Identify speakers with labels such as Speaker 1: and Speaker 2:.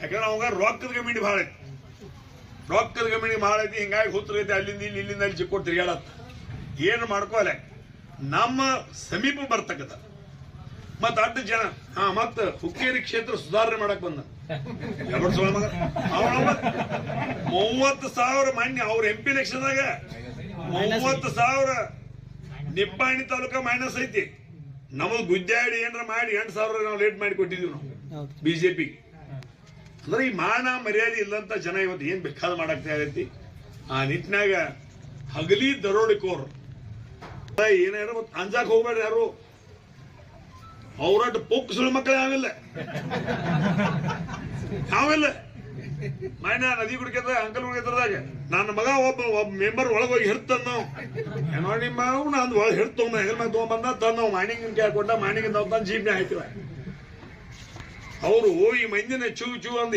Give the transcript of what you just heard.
Speaker 1: ಯಾಕಂದ್ರೆ ಅವಾಗ ರೊಕ್ಕದ ಕಮಿಟಿ ಭಾಳ ಐತಿ. ರೊಕ್ಕದ ಕಮಿಟಿ ಭಾಳ ಐತಿ ಹಿಂಗಾಗಿ ಹುತ್ತೈತಿ ಅಲ್ಲಿಂದ ಇಲ್ಲಿ ಇಲ್ಲಿಂದ ಅಲ್ಲಿ ಚಿಕ್ಕೋಟ್ ತಿರ್ಗಾಡತ್ತ ಏನು ಮಾಡ್ಕೋಲೆ ನಮ್ಮ ಸಮೀಪ ಬರ್ತಕ್ಕದ ಮತ್ತ ಅಡ್ಡ ಜನ ಹಾ ಮತ್ತ ಹುಕ್ಕೇರಿ ಕ್ಷೇತ್ರ ಸುಧಾರಣೆ ಮಾಡಕ್ ಬಂದ. ಎರಡು ಸಾವಿರ ಮಗ. ಮೂವತ್ತು ಸಾವಿರ ಮಾನ್ಯ ಅವ್ರ ಎಂ ಪಿ ಎಲೆಕ್ಷನ್ದಾಗ ಮೂವತ್ತು ಸಾವಿರ ನಿಪ್ಪಾಣಿ ತಾಲೂಕ ಮೈನಸ್ ಐತಿ. ನಮಗ್ ಗುದ್ದಾಡಿ ಏನಾರ ಮಾಡಿ ಎಂಟು ಸಾವಿರ ನಾವು ಲೇಟ್ ಮಾಡಿ ಕೊಟ್ಟಿದ್ವಿ ನಾವು. ಬಿಜೆಪಿ ಅಂದ್ರೆ ಈ ಮಾನ ಮರ್ಯಾದೆ ಇಲ್ಲಂತ ಜನ ಇವತ್ತು ಏನ್ ಬೇಕಾದ ಮಾಡಾಕ್ತಾ ಆ ನಿಟ್ಟಿನಾಗ ಹಗಲಿ ದರೋಡಿಕೋರ್ ಏನಾರ ಅಂಜಾಕ್ ಹೋಗ್ಬೇಡ್ರಿ ಯಾರು? ಅವ್ರಟ್ಟು ಪುಕ್ ಸುಳ್ಳು ಮಕ್ಕಳು ಯಾವಿಲ್ಲ ಯಾವಿಲ್ಲ ಮೈನ ನದಿ ಕುಡಿಕೆದ ಅಂಕಲ್ ಕುಡಿಕೆದ್ರದಾಗ ನನ್ನ ಮಗ ಒಬ್ಬ ಒಬ್ಬ ಮೆಂಬರ್ ಒಳಗೋಗಿ ಹಿಡ್ತಂದ ನಾವು. ಏನೋ ನಿಮ್ಮ ನಾನು ಅಂದ್ ಒಳಗೆ ಹಿಡ್ತೊಂಬ ಹೆಗಲ್ ಮ್ಯಾಗ ತೊಗೊಂಬಂದ ಮಾರ್ನಿಂಗ್ ಮಾಣಿಗಿನ ಕ್ಯಾ ಕೊಟ್ಟ ತಂದು ಜೀಪ್ನೆ ಹಾಯ್ತಿವ ಅವರು ಈ ಮಂದಿನ ಚೂ ಚೂ ಅಂದ್